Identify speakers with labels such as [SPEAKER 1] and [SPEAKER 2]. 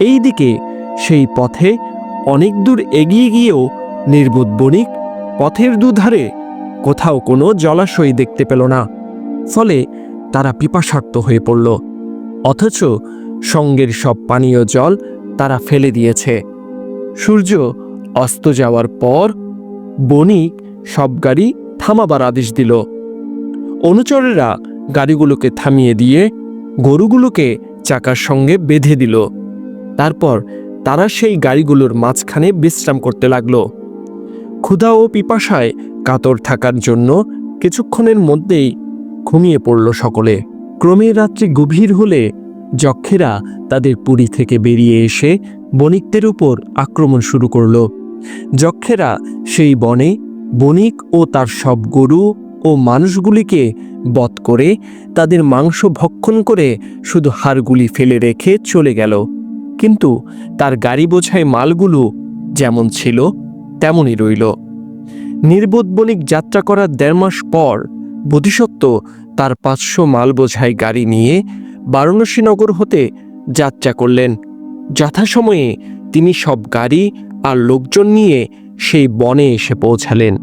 [SPEAKER 1] এইদিকে সেই পথে অনেক দূর এগিয়ে গিয়েও নির্বোধ বণিক পথের দুধারে কোথাও কোনো জলাশয় দেখতে পেল না। ফলে তারা পিপাসার্ত হয়ে পড়ল। অথচ সঙ্গের সব পানীয় জল তারা ফেলে দিয়েছে। সূর্য অস্ত যাওয়ার পর বণিক সব গাড়ি থামাবার আদেশ দিল। অনুচরেরা গাড়িগুলোকে থামিয়ে দিয়ে গরুগুলোকে চাকার সঙ্গে বেঁধে দিল। তারপর তারা সেই গাড়িগুলোর মাঝখানে বিশ্রাম করতে লাগল। ক্ষুধা ও পিপাসায় কাতর থাকার জন্য কিছুক্ষণের মধ্যেই ঘুমিয়ে পড়ল সকলে। ক্রমে রাত্রি গভীর হলে যক্ষেরা তাদের পুরী থেকে বেরিয়ে এসে বণিকদের উপর আক্রমণ শুরু করল। যক্ষেরা সেই বনে বণিক ও তার সব গরু ও মানুষগুলিকে বধ করে তাদের মাংস ভক্ষণ করে শুধু হাড়গুলি ফেলে রেখে চলে গেল। কিন্তু তার গাড়ি বোঝাই মালগুলো যেমন ছিল, তেমনই রইল। নির্বোধ বণিক যাত্রা করার দেড় মাস পর বোধিসত্ত্ব তার পাঁচশো মাল বোঝাই গাড়ি নিয়ে বারাণসীনগর হতে যাত্রা করলেন। যথাসময়ে তিনি সব গাড়ি আর লোকজন নিয়ে সেই বনে এসে পৌঁছালেন।